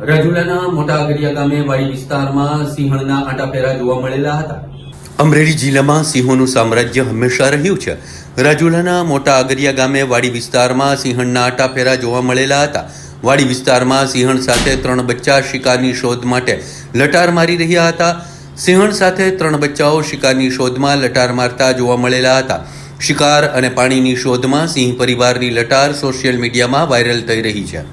રાજુલાના મોટા અગરિયા ગામે વાડી વિસ્તારમાં સિંહણના આંટાફેરા જોવા મળેલા હતા. અમરેલી જિલ્લામાં સિંહોનું સામ્રાજ્ય હંમેશા રહ્યું છે. રાજુલાના મોટા આગરિયા ગામે વાડી વિસ્તારમાં સિંહણના આટાફેરા જોવા મળેલા હતા. વાડી વિસ્તારમાં સિંહણ સાથે ત્રણ બચ્ચા શિકારની શોધ માટે લટાર મારી રહ્યા હતા. સિંહણ સાથે ત્રણ બચ્ચાઓ શિકારની શોધમાં લટાર મારતા જોવા મળેલા હતા. શિકાર અને પાણીની શોધમાં સિંહ પરિવારની લટાર સોશિયલ મીડિયામાં વાયરલ થઈ રહી છે.